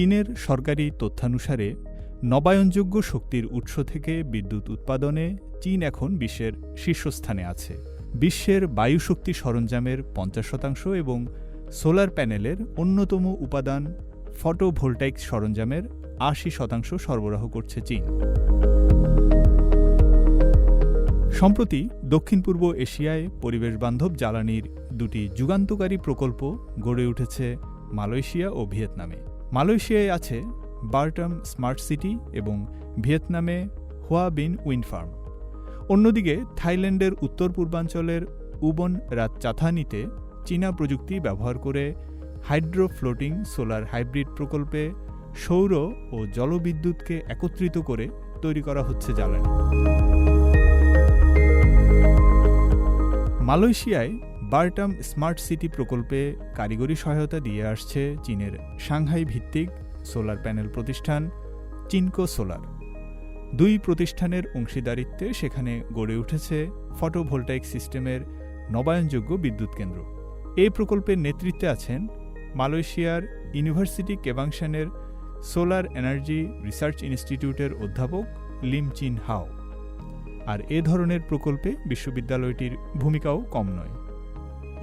চীনের সরকারি তথ্যানুসারে, নবায়নযোগ্য শক্তির উৎস থেকে বিদ্যুৎ উৎপাদনে চীন এখন বিশ্বের শীর্ষস্থানে আছে। বিশ্বের বায়ুশক্তি সরঞ্জামের পঞ্চাশ শতাংশ এবং সোলার প্যানেলের অন্যতম উপাদান ফটোভোল্টাইক সরঞ্জামের আশি শতাংশ সরবরাহ করছে চীন। সম্প্রতি দক্ষিণ পূর্ব এশিয়ায় পরিবেশবান্ধব জ্বালানির দুটি যুগান্তকারী প্রকল্প গড়ে উঠেছে মালয়েশিয়া ও ভিয়েতনামে। মালয়েশিয়ায় আছে বার্টাম স্মার্ট সিটি এবং ভিয়েতনামে হোয়াবিন উইন্ড ফার্ম। অন্যদিকে থাইল্যান্ডের উত্তর পূর্বাঞ্চলের উবন রাত চাথানিতে চীনা প্রযুক্তি ব্যবহার করে হাইড্রো ফ্লোটিং সোলার হাইব্রিড প্রকল্পে সৌর ও জলবিদ্যুৎকে একত্রিত করে তৈরি করা হচ্ছে জ্বালানি। মালয়েশিয়ায় বার্টাম স্মার্ট সিটি প্রকল্পে কারিগরি সহায়তা দিয়ে আসছে চীনের সাংহাই ভিত্তিক সোলার প্যানেল প্রতিষ্ঠান চিনকো সোলার। দুই প্রতিষ্ঠানের অংশীদারিত্বে সেখানে গড়ে উঠেছে ফটোভোল্টাইক সিস্টেমের নবায়নযোগ্য বিদ্যুৎ কেন্দ্র। এই প্রকল্পের নেতৃত্বে আছেন মালয়েশিয়ার ইউনিভার্সিটি কেবাংশানের সোলার এনার্জি রিসার্চ ইনস্টিটিউটের অধ্যাপক লিম চিন হাও। আর এ ধরনের প্রকল্পে বিশ্ববিদ্যালয়টির ভূমিকাও কম নয়।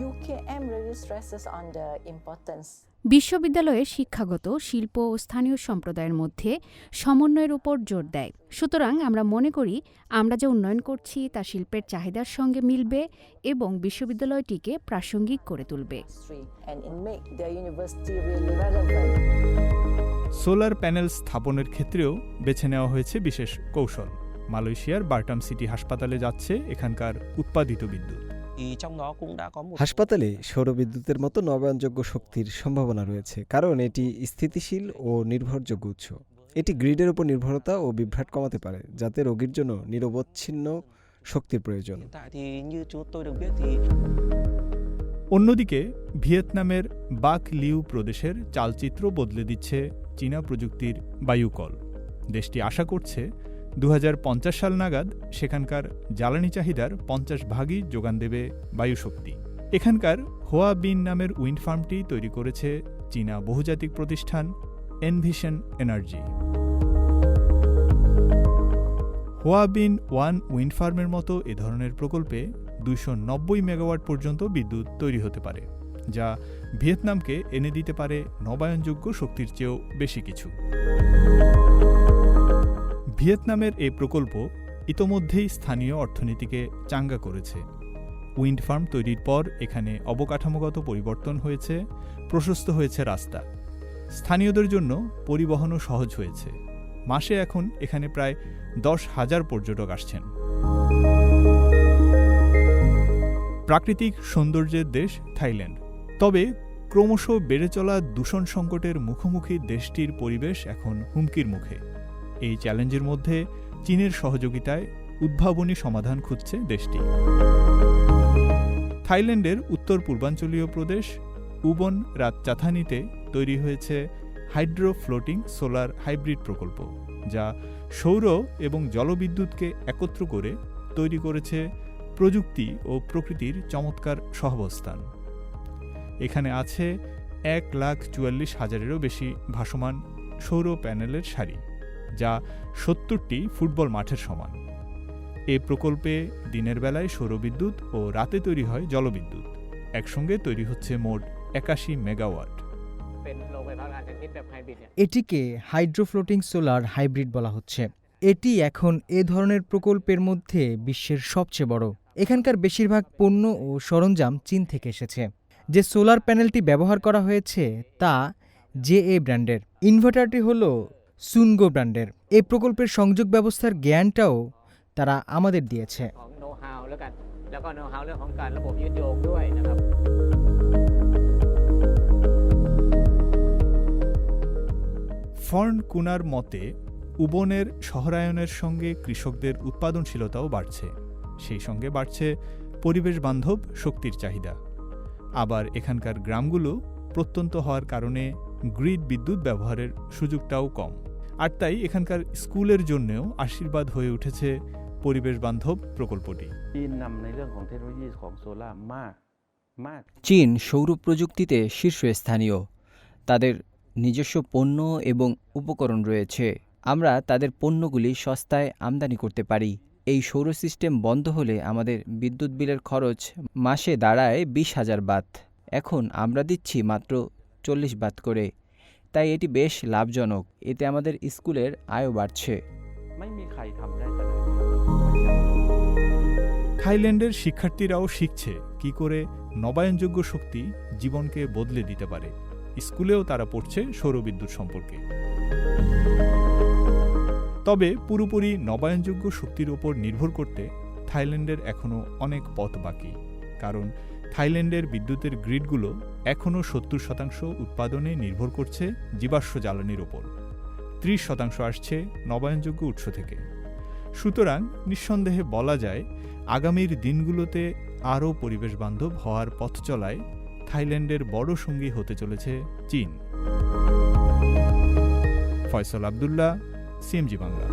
UKM really stresses on the importance. বিশ্ববিদ্যালয়ের শিক্ষাগত শিল্প ও স্থানীয় সম্প্রদায়ের মধ্যে সমন্বয়ের উপর জোর দেয়। সুতরাং আমরা মনে করি আমরা যা উন্নয়ন করছি তা শিল্পের চাহিদার সঙ্গে মিলবে এবং বিশ্ববিদ্যালয়টিকে প্রাসঙ্গিক করে তুলবে. সোলার প্যানেল স্থাপনের ক্ষেত্রেও বেছে নেওয়া হয়েছে বিশেষ কৌশল। মালয়েশিয়ার বার্টাম সিটি হাসপাতালে যাচ্ছে এখানকার উৎপাদিত বিদ্যুৎ। Thì trong đó cũng đã có một হাসপাতালে সৌরবিদ্যুতের মতো নবায়নযোগ্য শক্তির সম্ভাবনা রয়েছে কারণ এটি স্থিতিশীল ও নির্ভরযোগ্য উৎস। এটি গ্রিডের উপর নির্ভরতা ও বিভ্রাট কমাতে পারে যাতে রোগীর জন্য নিরবচ্ছিন্ন শক্তির প্রয়োজন। অন্যদিকে ভিয়েতনামের বাক লিউ প্রদেশের চালচিত্র বদলে দিচ্ছে চীনা প্রযুক্তির বায়ুকল। দেশটি আশা করছে দু হাজার পঞ্চাশ সাল নাগাদ সেখানকার জ্বালানি চাহিদার পঞ্চাশ ভাগই যোগান দেবে বায়ুশক্তি। এখানকার হোয়া বিন নামের উইন্ড ফার্মটি তৈরি করেছে চীনা বহুজাতিক প্রতিষ্ঠান এনভিশন এনার্জি। হোয়াবিন ওয়ান উইন্ড ফার্মের মতো এ ধরনের প্রকল্পে নব্বই মেগাওয়াট পর্যন্ত বিদ্যুৎ তৈরি হতে পারে, যা ভিয়েতনামকে এনে দিতে পারে নবায়নযোগ্য শক্তির চেয়েও বেশি কিছু। ভিয়েতনামের এই প্রকল্প ইতোমধ্যেই স্থানীয় অর্থনীতিকে চাঙ্গা করেছে। উইন্ড ফার্ম তৈরির পর এখানে অবকাঠামোগত পরিবর্তন হয়েছে, প্রশস্ত হয়েছে রাস্তা। স্থানীয়দের জন্য পরিবহনও সহজ হয়েছে। মাসে এখন এখানে প্রায় দশ হাজার পর্যটক আসছেন। প্রাকৃতিক সৌন্দর্যের দেশ থাইল্যান্ড। তবে ক্রমশ বেড়ে চলা দূষণ সংকটের মুখোমুখি দেশটির পরিবেশ এখন হুমকির মুখে। এই চ্যালেঞ্জের মধ্যে চীনের সহযোগিতায় উদ্ভাবনী সমাধান খুঁজছে দেশটি। থাইল্যান্ডের উত্তর পূর্বাঞ্চলীয় প্রদেশ উবন রাত চাথানিতে তৈরি হয়েছে হাইড্রো ফ্লোটিং সোলার হাইব্রিড প্রকল্প, যা সৌর এবং জলবিদ্যুৎকে একত্র করে তৈরি করেছে প্রযুক্তি ও প্রকৃতির চমৎকার সহাবস্থান। এখানে আছে এক লাখ চুয়াল্লিশ হাজারেরও বেশি ভাসমান সৌর প্যানেলের সারি। যা সত্তরটি ফুটবল মাঠের সমান। এ প্রকল্পে দিনের বেলায় সৌরবিদ্যুৎ ও রাতে তৈরি হয় জলবিদ্যুৎ। একসঙ্গে তৈরি হচ্ছে মোট একাশি মেগাওয়াট। এটিকে হাইড্রোফ্লোটিং সোলার হাইব্রিড বলা হচ্ছে। এটি এখন এ ধরনের প্রকল্পের মধ্যে বিশ্বের সবচেয়ে বড়। এখানকার বেশিরভাগ পণ্য ও সরঞ্জাম চীন থেকে এসেছে। যে সোলার প্যানেলটি ব্যবহার করা হয়েছে তা জে এ ব্র্যান্ডের। ইনভার্টারটি হল সুনগো ব্র্যান্ডের। এই প্রকল্পের সংযোগ ব্যবস্থার জ্ঞানটাও তারা আমাদের দিয়েছে। ফর্ন কুনার মতে, উবনের শহরায়নের সঙ্গে কৃষকদের উৎপাদনশীলতাও বাড়ছে। সেই সঙ্গে বাড়ছে পরিবেশ বান্ধব শক্তির চাহিদা। আবার এখানকার গ্রামগুলো প্রত্যন্ত হওয়ার কারণে গ্রিড বিদ্যুৎ ব্যবহারের সুযোগটাও কম। আর তাই এখানকার স্কুলের জন্যও আশীর্বাদ হয়ে উঠেছে পরিবেশ বান্ধব প্রকল্পটি। চীন সৌর প্রযুক্তিতে শীর্ষস্থানীয়। তাদের নিজস্ব পণ্য এবং উপকরণ রয়েছে। আমরা তাদের পণ্যগুলি সস্তায় আমদানি করতে পারি। এই সৌর সিস্টেম বন্ধ হলে আমাদের বিদ্যুৎ বিলের খরচ মাসে দাঁড়ায় বিশ হাজার বাত। এখন আমরা দিচ্ছি মাত্র চল্লিশ বাদ করে। তাই এটি বেশ লাভজনক। এতে আমাদের স্কুলের আয়ও বাড়ছে। থাইল্যান্ডের শিক্ষার্থীরাও শিখছে কি করে নবায়নযোগ্য শক্তি জীবনকে বদলে দিতে পারে। স্কুলেও তারা পড়ছে সৌরবিদ্যুৎ সম্পর্কে। তবে পুরোপুরি নবায়নযোগ্য শক্তির ওপর নির্ভর করতে থাইল্যান্ডের এখনও অনেক পথ বাকি। কারণ থাইল্যান্ডের বিদ্যুতের গ্রিডগুলো এখনও সত্তর শতাংশ উৎপাদনে নির্ভর করছে জীবাশ্ম জ্বালানির ওপর। ত্রিশ শতাংশ আসছে নবায়নযোগ্য উৎস থেকে। সুতরাং নিঃসন্দেহে বলা যায়, আগামীর দিনগুলোতে আরও পরিবেশ বান্ধব হওয়ার পথ চলায় থাইল্যান্ডের বড় সঙ্গী হতে চলেছে চীন। ফয়সল আবদুল্লাহ, সিএমজি বাংলা।